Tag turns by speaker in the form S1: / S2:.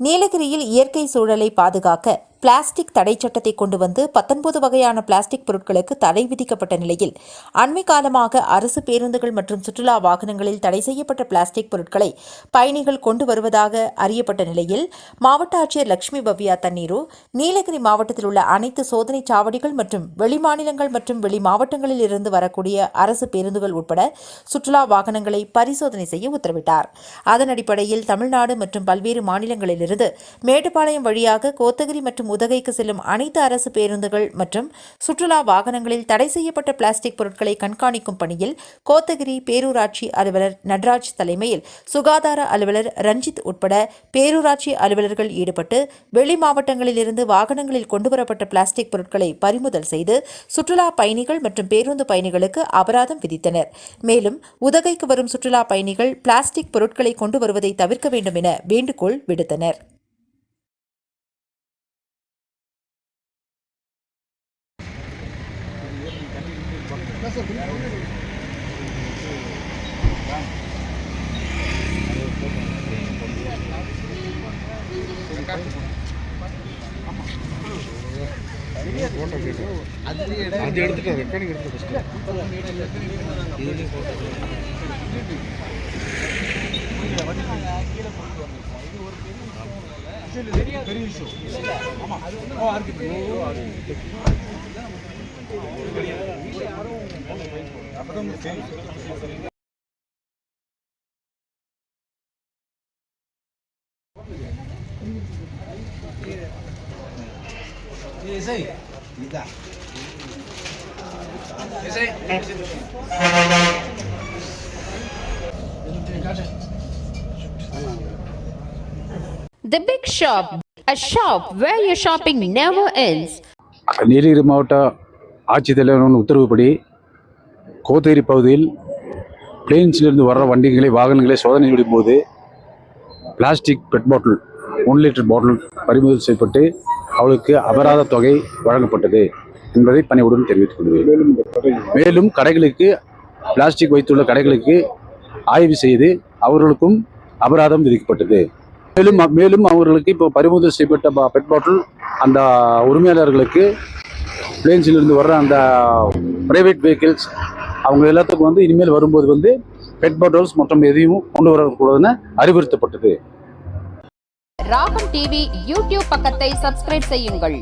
S1: நீலகிரியில் இயற்கை சூழலை பாதுகாக்க பிளாஸ்டிக் தடை சட்டத்தை கொண்டு வந்து பத்தொன்பது வகையான பிளாஸ்டிக் பொருட்களுக்கு தடை விதிக்கப்பட்ட நிலையில் அண்மை காலமாக அரசு பேருந்துகள் மற்றும் சுற்றுலா வாகனங்களில் தடை செய்யப்பட்ட பிளாஸ்டிக் பொருட்களை பயணிகள் கொண்டு வருவதாக அறியப்பட்ட நிலையில் மாவட்ட ஆட்சியர் லட்சுமி பவ்யா தண்ணீரு நீலகிரி மாவட்டத்தில் உள்ள அனைத்து சோதனை சாவடிகள் மற்றும் வெளிமாநிலங்கள் மற்றும் வெளி மாவட்டங்களில் இருந்து வரக்கூடிய அரசு பேருந்துகள் உட்பட சுற்றுலா வாகனங்களை பரிசோதனை செய்ய உத்தரவிட்டார். அதன் அடிப்படையில் தமிழ்நாடு மற்றும் பல்வேறு மாநிலங்களிலிருந்து மேட்டுப்பாளையம் வழியாக கோத்தகிரி மற்றும் உதகைக்கு செல்லும் அனைத்து அரசு பேருந்துகள் மற்றும் சுற்றுலா வாகனங்களில் தடை செய்யப்பட்ட பிளாஸ்டிக் பொருட்களை கண்காணிக்கும் பணியில் கோத்தகிரி பேரூராட்சி அலுவலர் நட்ராஜ் தலைமையில் சுகாதார அலுவலர் ரஞ்சித் உட்பட பேரூராட்சி அலுவலர்கள் ஈடுபட்டு வெளி மாவட்டங்களிலிருந்து வாகனங்களில் கொண்டுவரப்பட்ட பிளாஸ்டிக் பொருட்களை பறிமுதல் செய்து சுற்றுலா பயணிகள் மற்றும் பேருந்து பயணிகளுக்கு அபராதம் விதித்தனர். மேலும் உதகைக்கு வரும் சுற்றுலா பயணிகள் பிளாஸ்டிக் பொருட்களை கொண்டு வருவதை தவிர்க்க வேண்டும் என வேண்டுகோள் விடுத்தனர்.
S2: அது எடுத்துட்டு ரெக்கார்டிங் எடுத்து first
S3: The Big Shop, a shop where your shopping never ends.
S4: Nilgiris மாவட்ட ஆட்சித்தலைவரின் உத்தரவுப்படி கோத்தகிரி பகுதியில் பிளேன்ஸிலிருந்து வர்ற வண்டிகளை வாகனங்களை சோதனை செய்யும்போது plastic pet bottle one litre bottle பறிமுதல் செய்யப்பட்டு அவளுக்கு அபராத தொகை வழங்கப்பட்டது என்பதை பணிவுடன் தெரிவித்துக் கொள்கிறேன். மேலும் கடைகளுக்கு பிளாஸ்டிக் வைத்துள்ள கடைகளுக்கு ஆய்வு செய்து அவர்களுக்கும் அபராதம் விதிக்கப்பட்டது. மேலும் மேலும் அவர்களுக்கு இப்போ பறிமுதல் செய்யப்பட்ட பெட் பாட்டில் அந்த உரிமையாளர்களுக்கு பிளேன்ஸிலிருந்து வர்ற அந்த பிரைவேட் வெஹிக்கிள்ஸ் அவங்க எல்லாத்துக்கும் வந்து இனிமேல் வரும்போது வந்து பெட் பாட்டில்ஸ் மற்றும் எதையும் கொண்டு வரக்கூடாதுன்னு அறிவுறுத்தப்பட்டது.
S3: ராகம் டிவி யூடியூப் பக்கத்தை சப்ஸ்கிரைப் செய்யுங்கள்.